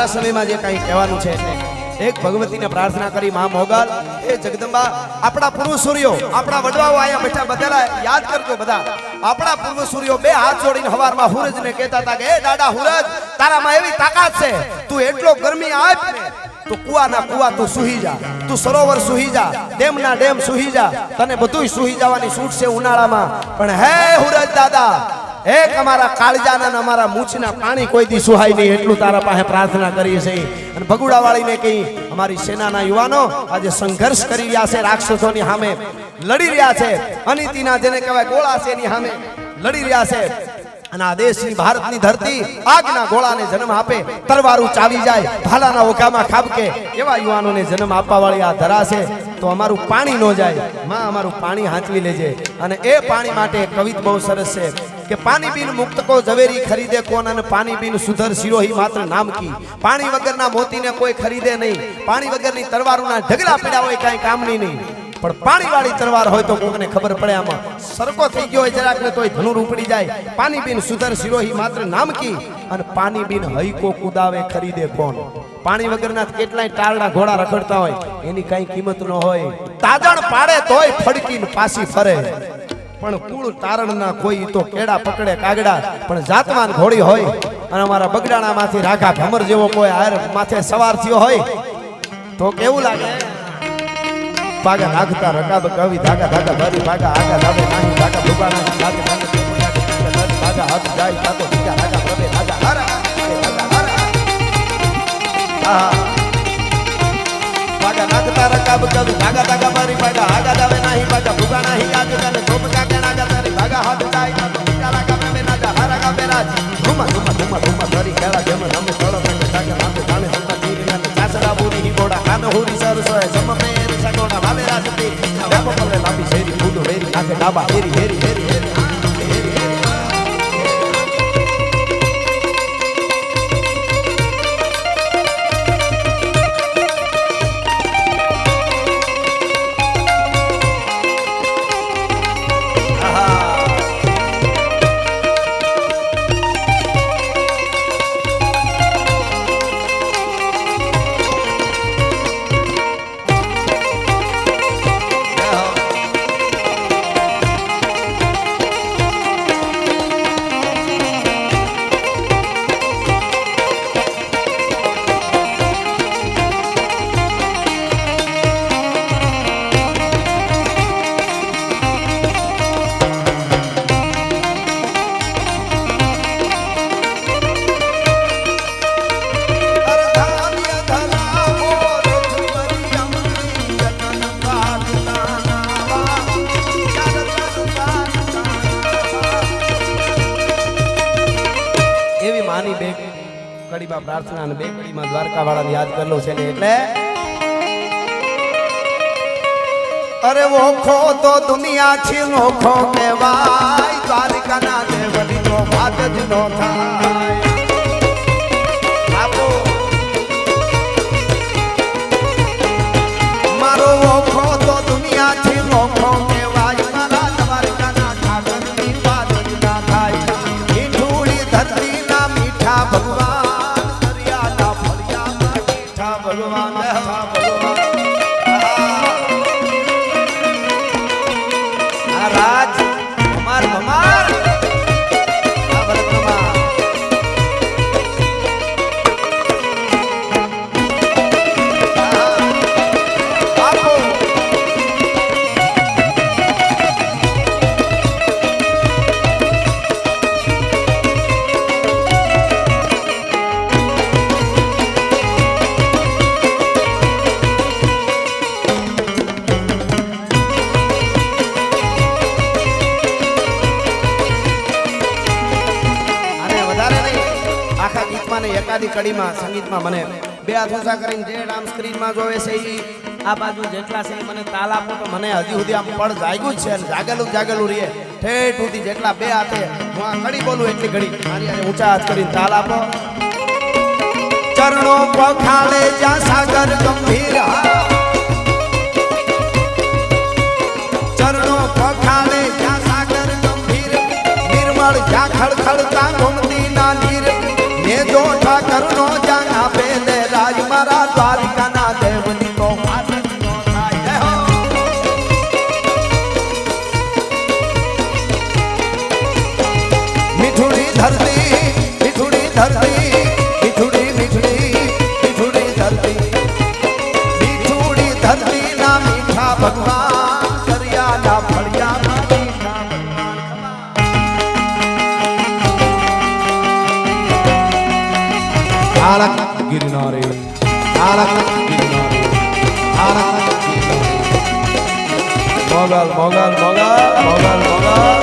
મારા સમયમાં જે કંઈ કહેવાનું છે એક ભગવતીને પ્રાર્થના કરી, મા મોગલ એ જગદંબા, આપણા પૂર્વસૂર્યો આપણા વડવાઓ આયા બેઠા બધા યાદ કરજો બધા. આપણા પૂર્વસૂર્યો બે હાથ જોડીને હવારમાં હુરજને કહેતા હતા કે એ દાદા હુરજ, તારામાં એવી તાકાત છે, તું એટલો ગરમી આપ તો કુવા કુવાના કુવા તું સુહી જા, તું સરોવર સુહી જા, ડેમના ડેમ સુહી જા, તને બધુંય સુહી જવાની છૂટ છે ઉનાળામાં. પણ હે હુરજ દાદા એક અમારા કાળજાના અમારા મૂછના પાણી કોઈ દી સુહાય નહીં, એટલું તારા પાસે પ્રાર્થના કરીએ છીએ. અને ભગુડા વાળીને કહી, અમારી સેનાના યુવાનો આજે સંઘર્ષ કરી રહ્યા છે, રાક્ષસોની સામે લડી રહ્યા છે. અનિતિના જેને કહેવાય ગોળા છે, એની સામે લડી રહ્યા છે. અને આ દેશની, ભારતની ધરતી આગના ગોળાને જન્મ આપે તરવારું ચાવી જાય, ભાલાના ઓઘામાં ખાબકે, એવા યુવાનોને જન્મ આપવા વાળી આ ધરા છે. તો અમારું પાણી ન જાય, માં અમારું પાણી હાંચવી લેજે. અને એ પાણી માટે કવિત બહુ સરસ છે. કે પાણી બિન મુક્ત કો ઝવેરી ખરીદે કોણ અને પાણી બિન સુધર શિરોહી માત્ર નામ કી? પાણી વગરના મોતીને કોઈ ખરીદે નહીં. પાણી વગરની તરવારોના ઢગલા પડ્યા હોય કાંઈ કામની નહીં. પણ પાણી વાળી તરવાર હોય તો કોકને ખબર પડે આમાં. સરકો થઈ ગયો હોય જરાક ને તોય ધનુર ઉપડી જાય. પાણી બિન સુધર શિરોહી માત્ર નામ કી? અને પાણી બિન હૈકો કુદાવે ખરીદે કોણ? પાણી વગરના કેટલાય ટાળના ઘોડા રખડતા હોય. એની કઈ કિંમત ન હોય. તાજણ પાડે તોય ફડકીને પાછી ફરે. પણ કુળ તારણના કોઈ તો કેડા પકડે કાગડા, પણ જાતવાન ઘોડી હોય અને અમારા બગડાણામાંથી રાખા ભમર જેવો કોઈ હાર માથે સવાર થયો હોય, તો કેવું લાગે? પાગા નાખતા રકાબ, કવિ ધાગા ધાગા, ભરી ભાગા, આગા ધાબે નાહી, ભાગા ભૂબાના લાગે ભાગે ભાગા હાથ જાય તાતો બીજા ભાગા પ્રભે ભાગા હર ભાગા ભાગા નાખતા રકાબ કવિ ભાગા ધાગા મારી ભાગા આગા દાવે નહીં ભાગા ભૂગા નાહી ગાજે તને ધોપ કાકે નાગા તારી, ભાગા હાથ જાય તાતો બીજા લાગા પ્રભે નાજા હારા ગા બેરાજ ધુમા ધુમા ધુમા ધુમા, ધરી ખેલા જમ નમે તળ નમે જાગે નામે જાણે હમા તીરી નામે ચાસડા બુરી હી ગોડા કાન હુરી સરસોય સમ પેર સગોડા વાલે રાજતી ડેપો પલે લાંબી શેરી ફૂલ વેરી નાખે ડાબા, હેરી હેરી હેરી હેરી. કડીમાં પ્રાર્થના અને બે કડીમાં દ્વારકા વાળાને યાદ કરેલો છે એટલે અરે ઓખો તો દુનિયા છે ઓખો કહેવાય. દ્વારકાના દેવલી તો વાત જ નો થાય. કડીમાં સંગીતમાં મને બે હાથ કરીને જે આમ સ્ક્રીનમાં જોવે છે આ બાજુ જેટલા છે મને તાલ આપો તો મને હજી સુધી આમ પડ જાગ્યું જ છે જાગેલું જાગેલું રહીએ. ઠેઠ સુધી જેટલા બે હાથે હું આ ઘડી બોલું એટલી ઘડી. મારી ઊંચા હાથ કરીને તાલ આપો. ચરણો પખાડે જ્યાં સાગર ગંભીર. ચરણો પખાડે જ્યાં સાગર ગંભીર. નિર્મળ જ્યાં ખડખડતા ઘૂમતી ના નીર ને કરુણો જાન આપે ને રાજ મારા દ્વારિકાના દેવની તો મીઠુડી ધરતી મીઠુડી ધરતી. મોગલ મોગલ મોગલ મોગલ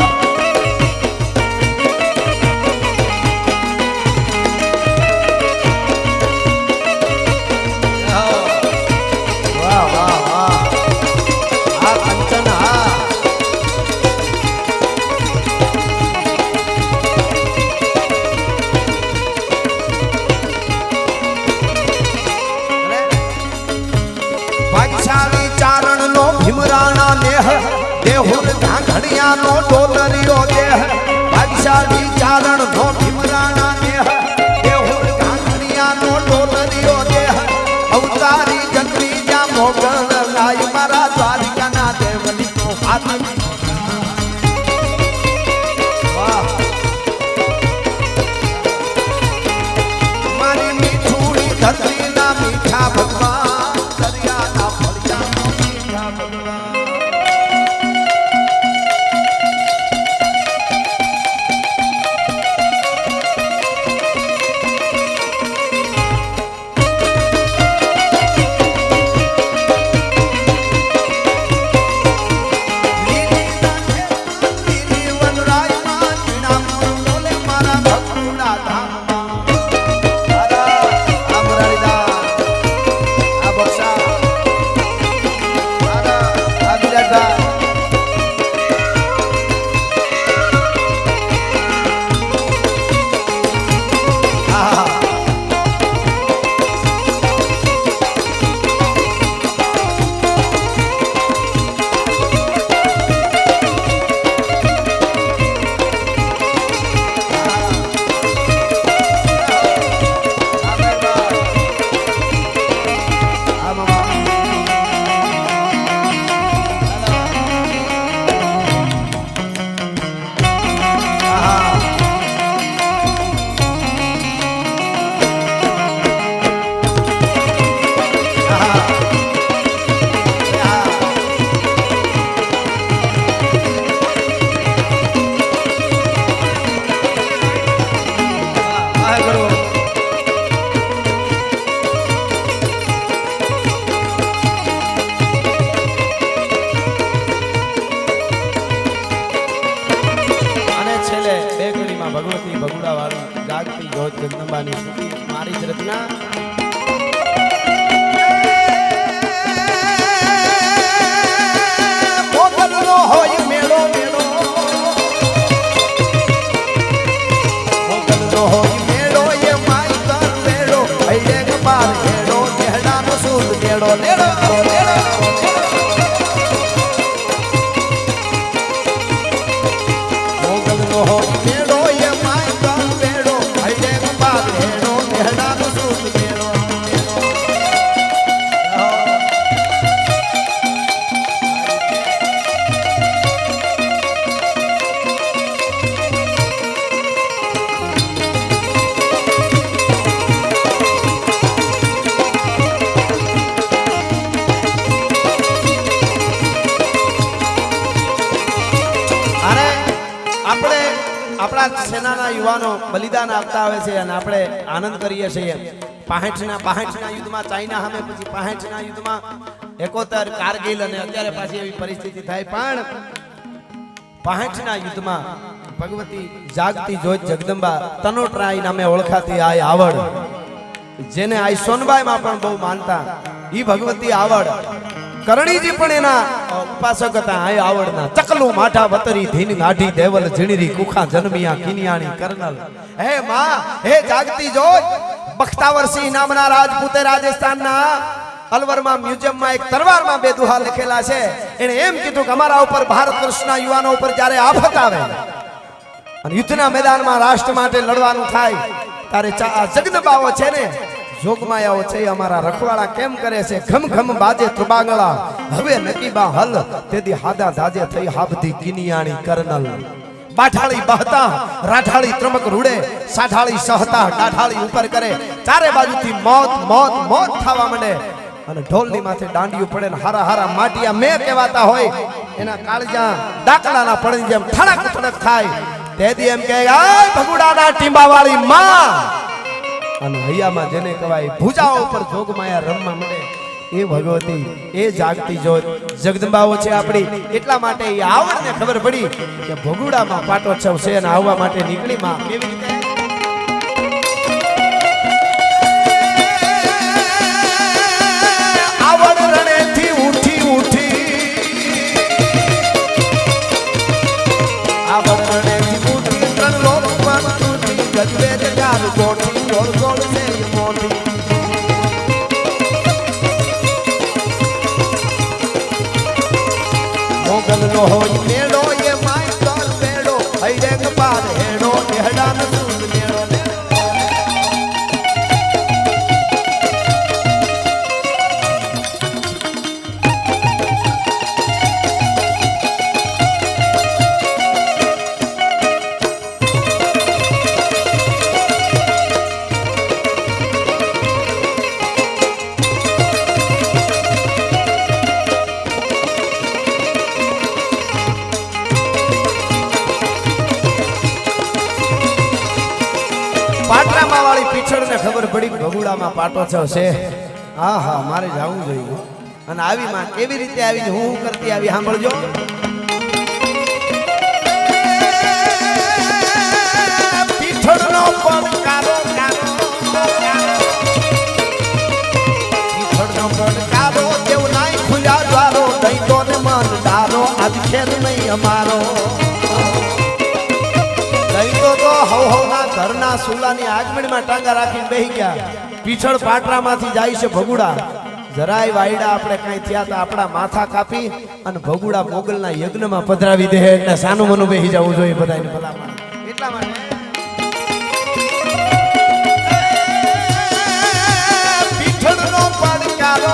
સૂર બલિદાન આપતા આવે છે અને આપણે આનંદ કરીએ છીએ. પાહેઠના યુદ્ધમાં ભગવતી જાગતી જોત જગદંબા તનોટરાય ઓળખાતી આ આવડ, જેને આ સોનબાઈમાં પણ બહુ માનતા. ઈ ભગવતી આવડ કરણીજી પણ એના ઉપાસક હતા. આ આવડના ચકલું માઠા વતરી ધીન ગાઢી દેવલ ઝીણરી કુખા જન્મિયા કિનિયાણી કર્નલ. હે માં, હે જાગતી જોત બખ્તાવરસિંહ નામના રાજપૂતે રાજસ્થાનના અલવરમાં મ્યુઝિયમમાં એક તલવારમાં બે દુહા લખેલા છે. એને એમ કીધું કે અમારા ઉપર ભારત વર્ષના યુવાનો ઉપર જ્યારે આફત આવે અને યુદ્ધના મેદાનમાં રાષ્ટ્ર માટે લડવાનું થાય તારે ચા- બાવો છે ને જોગમાયાઓ છે, અમારા રખવાળા કેમ કરે છે? ઘમ ઘમ બાજે ત્રબાંગળા હવે નકીબા હલ, તેથી હાદા ધાજે થઈ હાબધી કિનિયાણી કરનલ. બાઠાળી બહતા, રાઠાળી ત્રમક રૂડે, સાઠાળી સહતા ડાઠાળી ઉપર કરે. ચારે બાજુથી મોત મોત મોત થવા માંડે. અને ઢોલની માથે દાંડિયું પડે ને હારા હારા માટિયા મેં કહેવાતા હોય. એના કાળજા દાકડાના પડે જેમ ઠડક ઠડક થાય. તેથી એમ આ ભગુડાના ટીંબાવાળી માં અને હૈયામાં જેને કહેવાય ભુજાઓ ઉપર જોગમાયા રમવા મળે એ ભગવતી, એ જાગતી જોત. જગદંબાઓ છે આપણી. એટલા માટે એ આવડને ખબર પડી કે ભગુડામાં પાટોત્સવ છે અને આવવા માટે નીકળી માં કેવી રીતે પીછળને ખબર પડી ભગુડામાં પાટો છે હા હા મારે જવું જોઈએ. અને આવી માં કેવી રીતે આવી હું કરતી આવી? સાંભળજો. પીછળનો પડકારો, કારો પીછળનો પડકારો, જેવું નાઈ ખુલ્યા દ્વારો, દઈ તો ને મન ડારો આજ ખેર નહીં અમારો. સુલાની આગમણીમાં ટાંગા રાખીને બેહી ગયા. પીછળ પાટરામાંથી જાય છે ભગુડા. જરાય વાયડા આપણે કઈ થયા તો આપણા માથા કાપી અને ભગુડા મોગલના યજ્ઞમાં પધરાવી દે એટલે સાનું મનું બેહી જવું જોઈએ બધાને ભલામણ. એટલા માટે. પીઠળનો પડકારો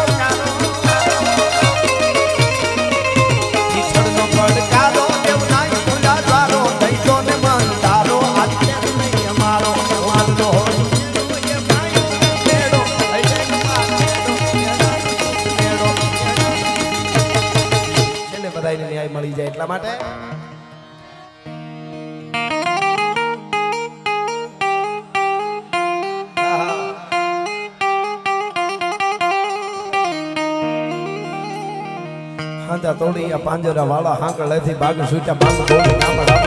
પાંજરા વાળા હાંકળેથી બાગ સૂચા બાગ બોલી ગામડા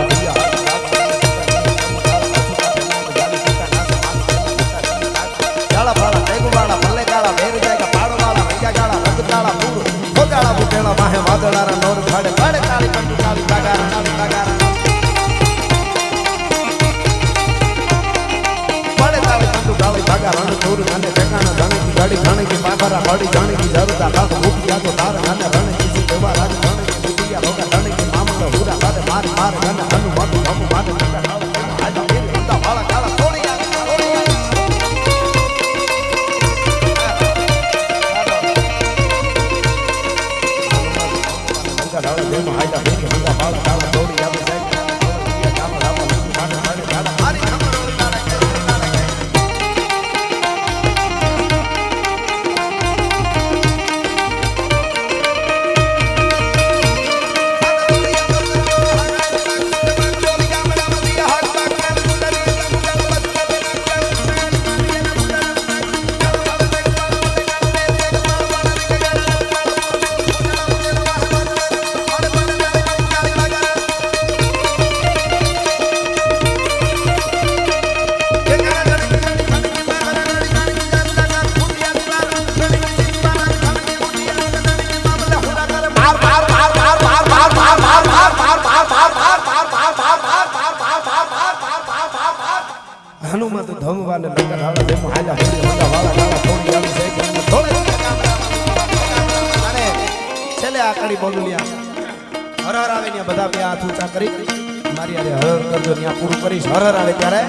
ગાડી જાણે કે બાબરા ગાડી જાણે કે જરૂર તાકા મૂકી જાતો તાર નાને રણે કીધું દેવા રાજ માર ગન હનુમત હનુમાન. હનુમત ધમવાને નકર હાલે દે મુ હાલા હાલા વાળા વાળા થોડી આવી છે થોડે અરે છેલે આ કડી બોલું લ્યા હરહર આવે ને બધા બે હાથ ઊંચા કરી મારી અરે હર કરજો ત્યાં પૂરું કરીશ હર આવે ત્યારે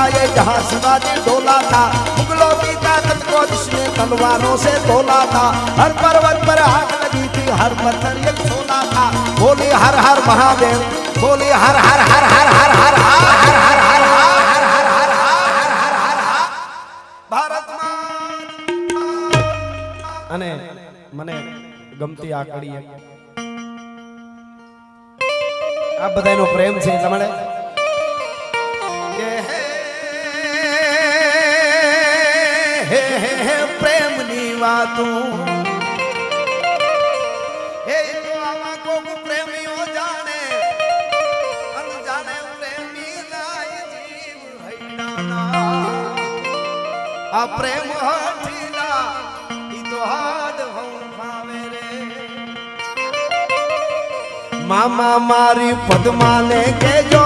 मराठों का ये जहां शिवाजी डोला था मुगलों की ताकत को जिसने तलवारों से तोला था हर पर्वत पर आग लगी थी हर पत्थर एक सोना था बोली हर हर महादेव बोली हर हर हर हर हर हर हर हर हर हर हर हर हर हर हर हर भारत माँ અને મને ગમતી આ કડી આ બધાનો પ્રેમ છે એટલા હે હે હે, પ્રેમની વાતો. હે, તો આવા કોક પ્રેમીઓ જાણે. અનજાણે પ્રેમી લાય જીવ હૈડાના આ પ્રેમ હઠીલા, ઈ તો હાડ હોં ફાવે રે. મામા મારી પદ્માને કેજો